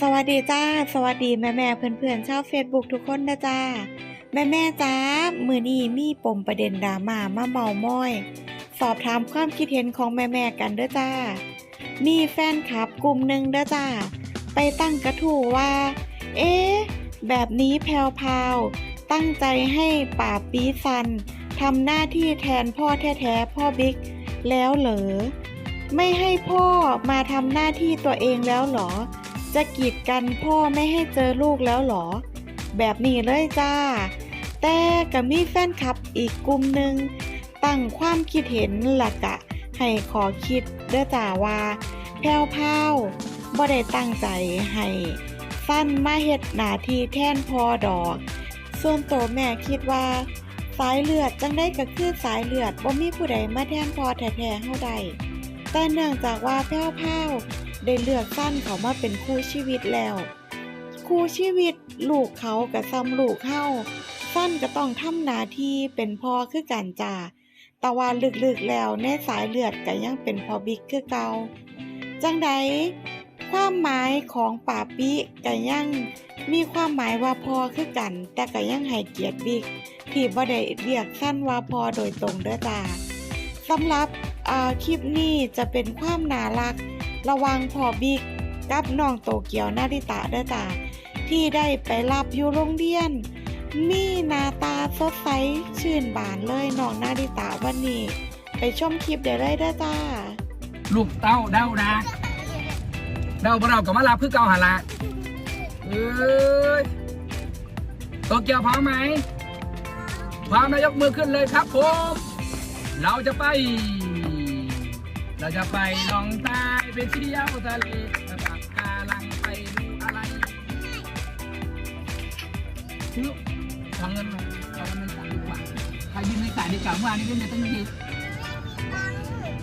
สวัสดีจ้า สวัสดีแม่แม่ๆเพื่อนๆชาวเฟซบุ๊กทุกคนนะจ้า แม่แม่จ้ามือนี้มีปมประเด็นดราม่ามาเมาม้อย สอบถามความคิดเห็นของแม่แม่กันเด้อจ้า มีแฟนคลับกลุ่มหนึ่งเด้อจ้า ไปตั้งกระทู้ว่า เอ๊ะ แบบนี้แพรวพาวตั้งใจให้ป่าปีซันทำหน้าที่แทนพ่อแท้ๆพ่อบิ๊กแล้วเหรอ ไม่ให้พ่อมาทำหน้าที่ตัวเองแล้วเหรอ จะกีดกันพ่อไม่ให้เจอลูกแล้วหรอ แบบนี้เลยจ้า แต่ก็มีแฟนคลับอีกกลุ่มหนึ่งตั้งความคิดเห็นหลักะให้ขอคิดเด้อจ้าว่าแพรวพราบ่ได้ตั้งใจให้สั้นมาเฮ็ดหน้าที่แทนพอดอก ส่วนตัวแม่คิดว่า สายเลือดจังได้ก็คือสายเลือดบ่มีผู้ใดมาแทนพอแท้ๆเฮาได้แต่เนื่องจากว่าแพรวพราว ได้เลือกสั้นเขามาเป็นคู่ชีวิตแล้ว คู่ชีวิตลูกเขากับซ้ำลูกเฮาสั้นก็ต้องทำหน้าที่เป็นพ่อคือกันจ้าแต่ว่าลึกๆแล้วในสายเลือดก็ยังเป็นพ่อบิ๊กคือเกาจังใดความหมายของป่าปิก็ยังมีความหมายว่าพ่อคือกัน แต่ก็ยังให้เกียรติบิ๊กที่บ่ได้เรียกสั้นว่าพ่อโดยตรงเด้อจ้าสำหรับคลิปนี้จะเป็นความน่ารัก ระวังพอบิ๊กกับน้องโตเกียวนาริตะเด้อจ้าที่ได้ไปรับอยู่โรงเรียน มีหน้าตาสดใสชื่นบานเลยน้องนาริตะวันนี้ ไปชมคลิปเดี๋ยวเลยเด้อจ้า ลูกเต้าเด้านะเด้าบ่เรากับมาลาคือเก่าหนละเอ้ยโตเกียวพร้อมไหมพร้อมแล้วยกมือขึ้นเลยครับผม เราจะไป เราจะไปลองใต้เป็นที่เดียวทะเลมาปากกาลังไปดูอะไรซื้อทางเงินมาเอาเงินสามดีกว่าใครยืมในสายดีกว่าเมื่อวานนี้เล่นในตั้งยืม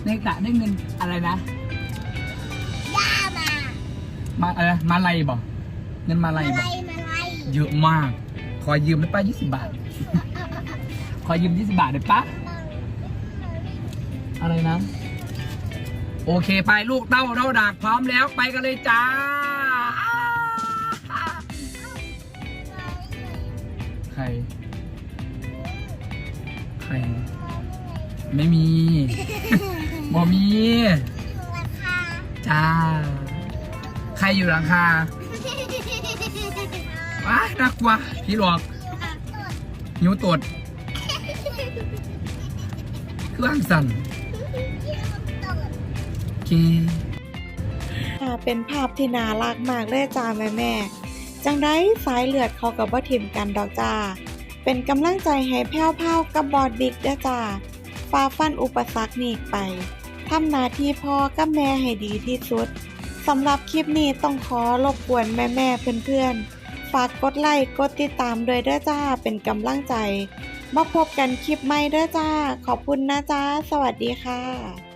ในสายได้เงินอะไรนะย่ามา มาเออมาไลยบ่เงินมาไลยมาบ่ไล่มาไล่เยอะมาก ขอยืมได้ป้ายี่สิบบาท ขอยืมยี่สิบบาทได้ปะอะไรนะ โอเคไปลูกเต้าเราดักพร้อมแล้วไปกันเลยจ้า ใคร ใคร ไม่มีบ่มีราคาจ้า ใครอยู่หลังคาว้ายน่ากลัวพี่หลอกหิวตดเครื่องสั่นโอ เคค่ะเป็นภาพที่น่ารักมากเลยจ้าแม่แม่จังได้สายเลือดเขากับว่าทิมกันดอกจ้า เป็นกำลังใจให้แพ้วพรากับบอดบิ๊กเด้อจ้าฝ่าฟันอุปสรรคนี้ไปทำหน้าที่พ่อกับแม่ให้ดีที่สุดสำหรับคลิปนี้ต้องขอรบกวนแม่แม่เพื่อนๆ ฝากกดไลค์กดติดตามด้วยเด้อจ้าเป็นกำลังใจ มาพบกันคลิปใหม่เด้อจ้า ขอบคุณนะจ้า สวัสดีค่ะ